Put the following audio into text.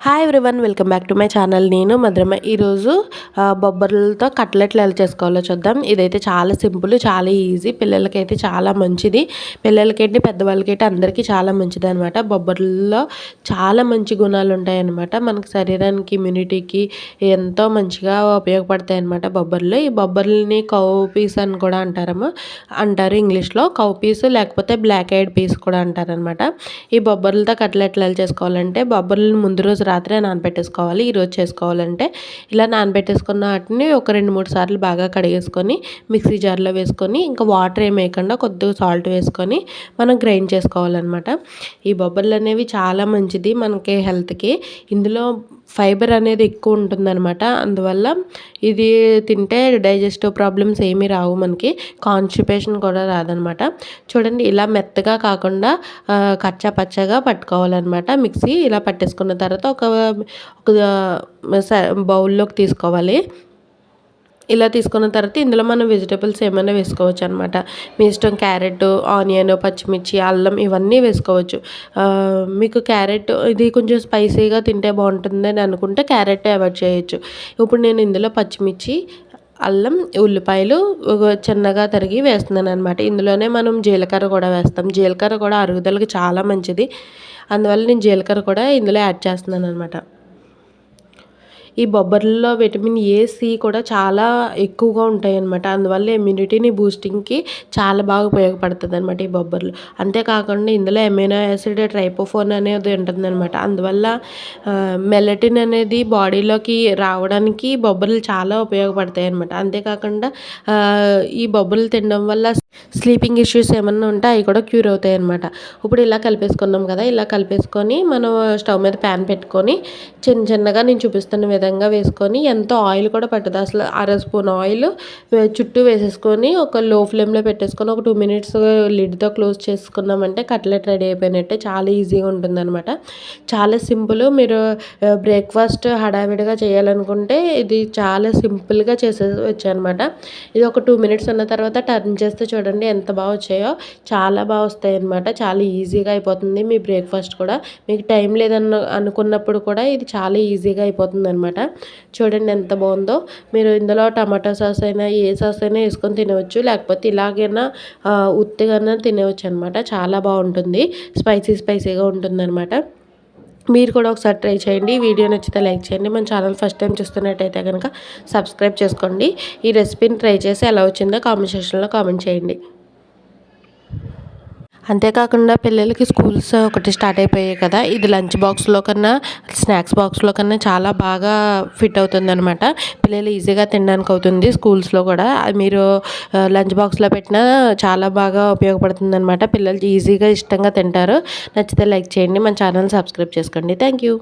Hi everyone welcome back to my channel నేను మధురమ. ఈరోజు బొబ్బర్లతో కట్లెట్లు ఎలా చేసుకోవాలో చూద్దాం. ఇదైతే చాలా సింపుల్ చాలా ఈజీ. పిల్లలకైతే చాలా మంచిది. పిల్లలకైతే పెద్దవాళ్ళకైతే అందరికీ చాలా మంచిది అనమాట బొబ్బర్లలో చాలా మంచి గుణాలు ఉంటాయన్నమాట మనకి శరీరానికి ఇమ్యూనిటీకి ఎంతో మంచిగా ఉపయోగపడతాయి అనమాట బొబ్బర్లు. ఈ బొబ్బర్లని కౌ పీస్ అని కూడా అంటారము. అంటారు ఇంగ్లీష్లో. కౌ పీస్ లేకపోతే బ్లాక్ ఐడ్ పీస్ కూడా అంటారనమాట ఈ బొబ్బర్లతో కట్లెట్లు ఎలా చేసుకోవాలంటే బొబ్బర్లను ముందు రోజు రాత్రే నానబెట్టేసుకోవాలి ఈరోజు చేసుకోవాలంటే ఇలా నానబెట్టేసుకున్న వాటిని ఒక రెండు మూడు సార్లు బాగా కడిగేసుకొని మిక్సీ జార్లో వేసుకొని ఇంకా వాటర్ ఏం వేయకుండా కొద్దిగా సాల్ట్ వేసుకొని మనం గ్రైండ్ చేసుకోవాలన్నమాట. ఈ బొబ్బర్లు అనేవి చాలా మంచిది మనకి హెల్త్కి. ఇందులో ఫైబర్ అనేది ఎక్కువ ఉంటుందన్నమాట. అందువల్ల ఇది తింటే డైజెస్టివ్ ప్రాబ్లమ్స్ ఏమీ రావు మనకి. కాన్స్టిపేషన్ కూడా రాదనమాట చూడండి ఇలా మెత్తగా కాకుండా కచ్చా పచ్చగా పట్టుకోవాలన్నమాట. మిక్సీ ఇలా పట్టేసుకున్న తర్వాత ఒక ఒక బౌల్లోకి తీసుకోవాలి. ఇలా తీసుకున్న తర్వాత ఇందులో మనం వెజిటేబుల్స్ ఏమైనా వేసుకోవచ్చు అనమాట మీ ఇష్టం క్యారెట్ ఆనియన్ పచ్చిమిర్చి అల్లం ఇవన్నీ వేసుకోవచ్చు. మీకు క్యారెట్ ఇది కొంచెం స్పైసీగా తింటే బాగుంటుందని అనుకుంటే క్యారెట్ అవాయిడ్ చేయొచ్చు. ఇప్పుడు నేను ఇందులో పచ్చిమిర్చి అల్లం ఉల్లిపాయలు చిన్నగా తరిగి వేస్తున్నాను అనమాట ఇందులోనే మనం జీలకర్ర కూడా వేస్తాం. జీలకర్ర కూడా అరుగుదలకి చాలా మంచిది. అందువల్ల నేను జీలకర్ర కూడా ఇందులో యాడ్ చేస్తున్నాను అనమాట ఈ బొబ్బర్లలో విటమిన్ ఏ సి కూడా చాలా ఎక్కువగా ఉంటాయి అనమాట అందువల్ల ఇమ్యూనిటీని బూస్టింగ్కి చాలా బాగా ఉపయోగపడుతుంది అనమాట ఈ బొబ్బర్లు. అంతేకాకుండా ఇందులో ఎమైనో యాసిడ్ ట్రైపోఫోన్ అనేది ఉంటుందన్నమాట. అందువల్ల మెలటిన్ అనేది బాడీలోకి రావడానికి బొబ్బర్లు చాలా ఉపయోగపడతాయి అనమాట అంతేకాకుండా ఈ బొబ్బర్లు తినడం వల్ల స్లీపింగ్ ఇష్యూస్ ఏమన్నా ఉంటే అవి కూడా క్యూర్ అవుతాయి అనమాట ఇప్పుడు ఇలా కలిపేసుకున్నాం కదా ఇలా కలిపేసుకొని మనం స్టవ్ మీద ప్యాన్ పెట్టుకొని చిన్న చిన్నగా నేను చూపిస్తున్న విధంగా వేసుకొని ఎంతో ఆయిల్ కూడా పట్టదు. అసలు అర స్పూన్ ఆయిల్ చుట్టూ వేసేసుకొని ఒక లో ఫ్లేమ్లో పెట్టేసుకొని ఒక టూ మినిట్స్ లిడ్తో క్లోజ్ చేసుకున్నామంటే కట్లెట్ రెడీ అయిపోయినట్టే చాలా ఈజీగా ఉంటుందన్నమాట. చాలా సింపుల్ మీరు బ్రేక్ఫాస్ట్ హడావిడిగా చేయాలనుకుంటే ఇది చాలా సింపుల్గా చేసేవచ్చు అనమాట ఇది ఒక టూ మినిట్స్ ఉన్న తర్వాత టర్న్ చేస్తే చూడండి. చూడండి ఎంత బాగా వచ్చాయో. చాలా బాగా వస్తాయి అనమాట చాలా ఈజీగా అయిపోతుంది మీ బ్రేక్ఫాస్ట్ కూడా. మీకు టైం లేదన్న అనుకున్నప్పుడు కూడా ఇది చాలా ఈజీగా అయిపోతుంది అనమాట చూడండి ఎంత బాగుందో. మీరు ఇందులో టమాటో సాస్ అయినా ఏ సాస్ అయినా వేసుకొని తినవచ్చు. లేకపోతే ఇలాగైనా ఉత్తిగా తినవచ్చు అనమాట చాలా బాగుంటుంది. స్పైసీ స్పైసీగా ఉంటుంది అనమాట మీరు కూడా ఒకసారి ట్రై చేయండి. వీడియో నచ్చితే లైక్ చేయండి. మన ఛానల్ ఫస్ట్ టైం చూస్తున్నట్టయితే కనుక సబ్స్క్రైబ్ చేసుకోండి. ఈ రెసిపీని ట్రై చేసి ఎలా వచ్చిందో కామెంట్ సెక్షన్లో కామెంట్ చేయండి. అంతేకాకుండా పిల్లలకి స్కూల్స్ ఒకటి స్టార్ట్ అయిపోయాయి కదా. ఇది లంచ్ బాక్స్లో కన్నా స్నాక్స్ బాక్స్లో కన్నా చాలా బాగా ఫిట్ అవుతుంది అనమాట పిల్లలు ఈజీగా తినడానికి అవుతుంది స్కూల్స్లో కూడా. మీరు లంచ్ బాక్స్లో పెట్టినా చాలా బాగా ఉపయోగపడుతుంది అనమాట పిల్లలు ఈజీగా ఇష్టంగా తింటారు. నచ్చితే లైక్ చేయండి. మన ఛానల్ సబ్స్క్రైబ్ చేసుకోండి. Thank you